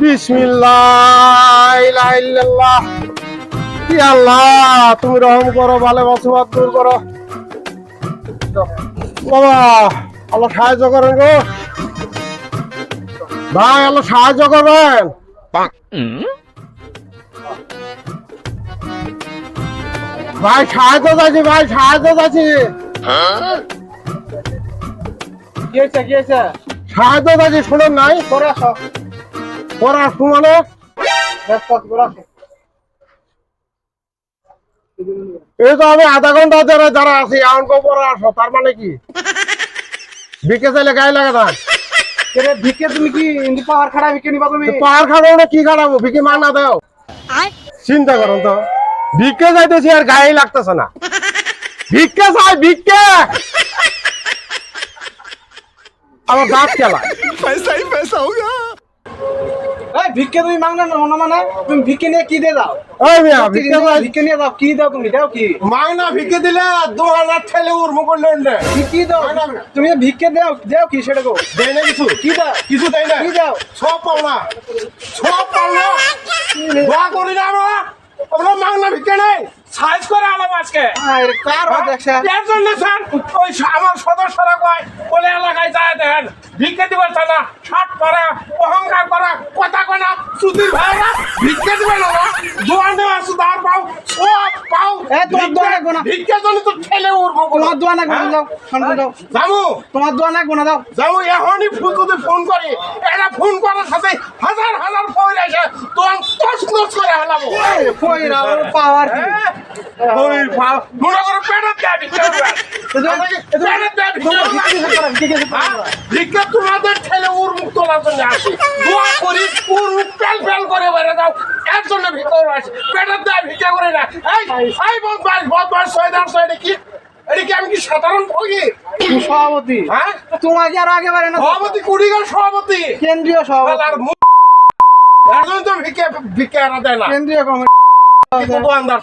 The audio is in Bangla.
বিসমিল্লাহ আল্লাহ তুমি রহম করো ভালো বসবাস দূর করো। বাবা আল্লাহ সাহায্য করেন গো। ভাই আল্লাহ সাহায্য করবেন। ভাই সাহায্য চাইছি ভাই সাহায্য চাইছি। সাহায্য চাইছি শুনেন নাই। করে পড়ার মানে আসো এই তো আমি আধা ঘণ্টা ধরে যারা আছি এখন কো পড়া আসো তার মানে কি? বিকে চাইলে গায়ে লাগে না ভিকে তুমি কি পাহাড় খাড়া ভিকে নিবা তুমি? পাহাড় খাব না কি খারাপো ভিকে মানা দাও। চিন্তা করুন তো। ভিক্ষে যাইতেছি আর গায়ে লাগতেছে না। ভিক্ষে চাই ভিক্ষে আমার দাঁত খেলা। এই ভিক্ষে তুমি মাংনা না মনে মানে? তুমি ভিক্ষে নিয়ে কি দিয়ে দাও ওই মিয়া ভিক্ষে চাই নিয়ে দাও কি দাও তুমি? দাও কি? মাগনা ভিক্ষে দিলে দু হাজার ঠেলে উর্মু করলে কি কি দাও? তুমি ভিক্ষে দাও দাও কি সেটা গো দেয় না কিছু। কি দাও? কিছু দেয় না। কি দাও? সব পাও না। সব পাও না। দোয়া করি না আমরা। আমরা মাগনা ভিক্ষে নেই। সাইজ করে আলাম আজকে। এর জন্য স্যার ওই আমার সদস্যরা কয় বলে এলাকায় যায় দেখেন ভিক্ষে দিবার করা অহংকার করা কথা কনা সুধীর ভাইরা ভিক্ষে দিবে না না দোয়া দেওয়া সুধার পাও সব পাও। ভিক্ষে জন্য তো ঠেলে উঠবো তোমার দোয়া না গোনা দাও জামু তোমার দোয়া না গোনা দাও। যাব এখনই ফোন যদি ফোন করি। এটা ফোন করার সাথে হাজার হাজার ফোন পাওয়ার মনে। হ্যাঁ? তোমাদের ঠেলে উর মুখ তোলার জন্য আসি দোয়া করি উর মুখ করে বেড়ে দাও এর জন্য আসি পেটের দেয় ভিক্ষে করে না এই এই বদমাস বদমাস সয়দার সয়দা কি এটা কি আমি কি সাধারণ ভোগী সভাপতি হ্যাঁ তোমাকে আরও আগে বাড়ে না সভাপতি কুড়িগার সভাপতি কেন্দ্রীয় সভাপতি জন্য তো ভিকে ভিকে আনা দেয় না। কেন্দ্রীয় কমিটি দোকানদার